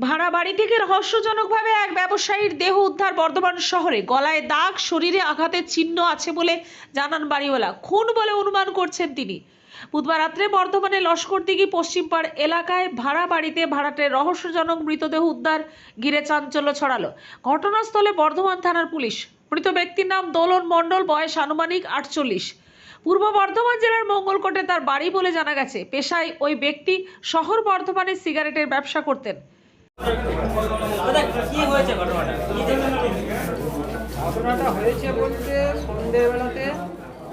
ভাড়া বাড়ি থেকে রহস্যজনকভাবে এক ব্যবসায়ীর দেহ উদ্ধার বর্ধমান শহরে। গলায় দাগ, শরীরে আঘাতের চিহ্ন আছে বলে জানান বাড়িওয়ালা। খুন বলে অনুমান করছেন তিনি। বুধবার রাত্রে বর্ধমানে লস্করদিঘি পশ্চিমপাড় এলাকায় ভাড়া বাড়িতে ভাড়াটে রহস্যজনক মৃতদেহ উদ্ধার ঘিরে চাঞ্চল্য ছড়ালো। ঘটনাস্থলে বর্ধমান থানার পুলিশ। মৃত ব্যক্তির নাম দোলন মণ্ডল, বয়স আনুমানিক আটচল্লিশ। পূর্ব বর্ধমান জেলার মঙ্গলকোটে তার বাড়ি বলে জানা গেছে। পেশায় ওই ব্যক্তি শহর বর্ধমানে সিগারেটের ব্যবসা করতেন। ঘটনাটা? হয়েছে বলতে সন্ধ্যেবেলাতে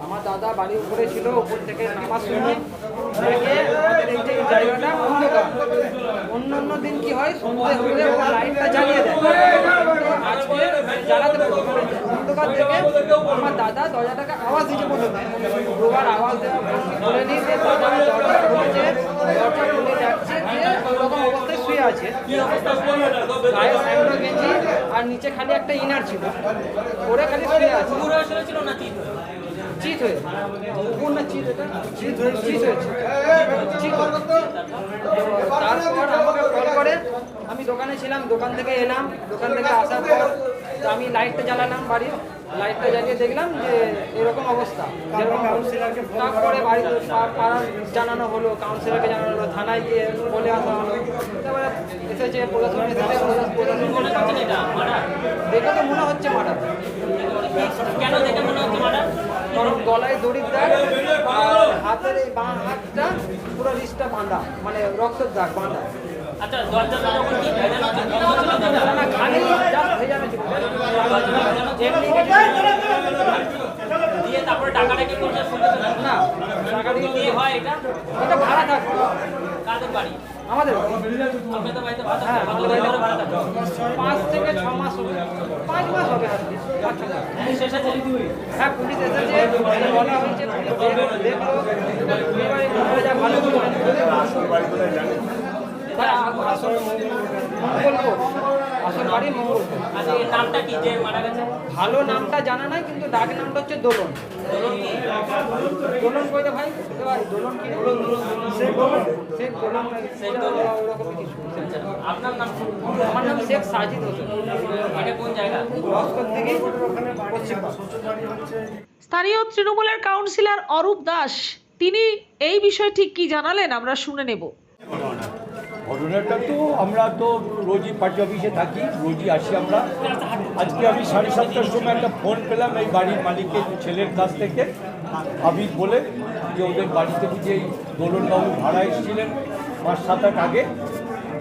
আমার দাদা বাড়ির উপরে ছিল, উপর থেকে নামাজ শুনে জায়গাটা অন্ধকার। অন্য অন্য দিন কি হয় সন্ধ্যে হলে ও লাইটটা জ্বালিয়ে দেয়। আজকে জ্বালাতে। অন্ধকার দেখে আমার দাদা দরজাটাকে আওয়াজ দিতে প্রথমে দুবার আওয়াজ দেওয়ার পর বলে নিই যে দাদা দরজা খুলেছে, দরজা খুলে যাচ্ছে যে ওরকম অবস্থায় শুয়ে আছে। গায়ে গেঞ্জি, আর নিচে খালি একটা ইনার ছিল। ওরে খালি শুয়ে আছে। চিত হয়ে? হয়ে হয়েছে চিত তারপর আমাকে কল করে, আমি দোকানে ছিলাম, দোকান থেকে এলাম, দোকান থেকে আসার পর আমি লাইটটা জ্বালালাম বাড়ির। লাইটটা জ্বালিয়ে দেখলাম যে এরকম অবস্থা। তারপরে বাড়িতে পাড়ার জানানো হলো কাউন্সিলরকে জানানো হলো থানায় গিয়ে বলে আসা হলো। তারপরে এসেছে প্রশাসন দেখে তো মনে হচ্ছে মারা কেন দেখে মনে হচ্ছে কারণ গলায় দড়ির দাগ আর হাতের এই বাঁ হাতটা পুরো রিস্টটা বাঁধা মানে রক্তের দাগ বাঁধা। আচ্ছা দরজাটা যখন কি ভেজানো ছিল, না, না খালি জাস্ট ভেজানো ছিল এমনি কিছু দিয়ে তারপরে টাকাটা কি করছে শুনতে পেলেন? না টাকা দিয়ে দিয়ে হয় এটা এটা ভাড়া থাকবে কাদের বাড়ি আমাদের আপনি তো বাড়িতে ভাড়া হ্যাঁ, থাকতো, আমাদের ভালো বাড়িতে ভাড়া আমাদের পাঁচ থেকে ছ মাস হবে। পাঁচ মাস হবে? হ্যাঁ পুলিশ এসেছে। বলা হয়েছে পুলিশ দেখল ভালো ভালো নামটা জানা নাই কিন্তু ডাক নামটা হচ্ছে দোলন। দোলন কইতে ভাই ভাই দোলন কি? দোলন দোলন শেখ দোলন। শেখ দোলন ওরকম কিছু আচ্ছা, আপনার নাম আমার নাম শেখ সাজিদ হোসেন। এটা কোন জায়গা? লস্কর থেকে পশ্চিম স্থানীয় তৃণমূলের কাউন্সিলর অরূপ দাস তিনি এই বিষয়ে ঠিক কি জানালেন? আমরা শুনে নেব। ঘটনাটা তো আমরা তো রোজই পার্টি অফিসে থাকি, রোজই আসি আমরা। আজকে আমি সাড়ে সাতটার সময় একটা ফোন পেলাম এই বাড়ির মালিকের ছেলের কাছ থেকে। আমি বলে যে ওদের বাড়িতে এই দোলনবাবু ভাড়া এসেছিলেন পাঁচ, সাত, আট আগে।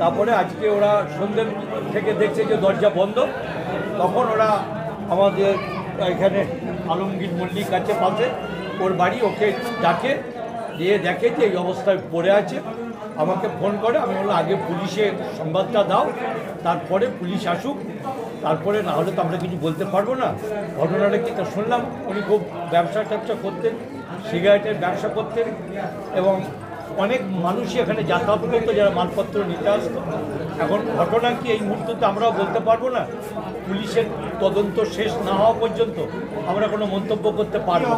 তারপরে আজকে ওরা সন্ধ্যের থেকে দেখছে যে দরজা বন্ধ। তখন ওরা আমাদের এখানে আলমগীর মল্লিক আছে পাশে, ওর বাড়ি ওকে ডাকে। দিয়ে দেখে যে এই অবস্থায় পড়ে আছে, আমাকে ফোন করে, আমি বললাম, আগে পুলিশে সংবাদটা দাও, তারপরে পুলিশ আসুক, তারপরে না হলে তো আমরা কিছু বলতে পারব না। ঘটনাটা কি তা শুনলাম, উনি খুব ব্যবসা ট্যাবসা করতেন, সিগারেটের ব্যবসা করতেন এবং অনেক মানুষই এখানে যাতায়াত করতো যারা মালপত্র নিতে আসতো। এখন ঘটনা কি? এই মুহূর্তে তো আমরাও বলতে পারব না। পুলিশের তদন্ত শেষ না হওয়া পর্যন্ত আমরা কোনো মন্তব্য করতে পারব?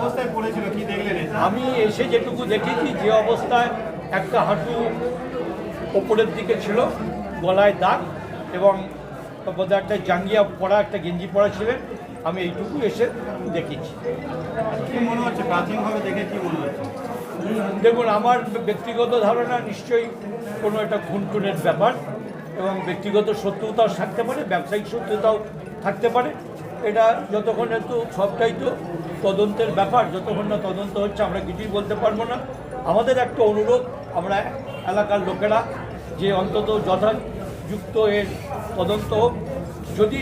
আমি এসে যেটুকু দেখেছি যে অবস্থায় একটা হাঁটু ওপরের দিকে ছিল গলায় দাগ এবং বোধহয় একটা জাঙ্গিয়া পরা একটা গেঞ্জি পরা ছিলেন। আমি এইটুকু এসে দেখেছি। কি মনে হচ্ছে? প্রাথমিকভাবে দেখে কি মনে হচ্ছে? দেখুন, আমার ব্যক্তিগত ধারণা নিশ্চয়ই কোনো একটা খুনটুনের ব্যাপার এবং ব্যক্তিগত শত্রুতাও থাকতে পারে, ব্যবসায়িক শত্রুতাও থাকতে পারে। এটা যতক্ষণ একটু সবটাই তো তদন্তের ব্যাপার, যতক্ষণ না তদন্ত হচ্ছে, আমরা কিছুই বলতে পারব না। আমাদের একটা অনুরোধ, আমরা এলাকার লোকেরা যে অন্তত যথাযুক্ত এর তদন্ত হোক। যদি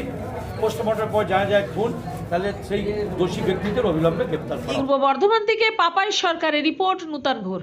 পোস্টমর্টমের পর জানা যায় খুন তাহলে সেই দোষী ব্যক্তিদের অবিলম্বে গ্রেপ্তার পূর্ব বর্ধমান থেকে পাপাই সরকারের রিপোর্ট নূতন ভোর।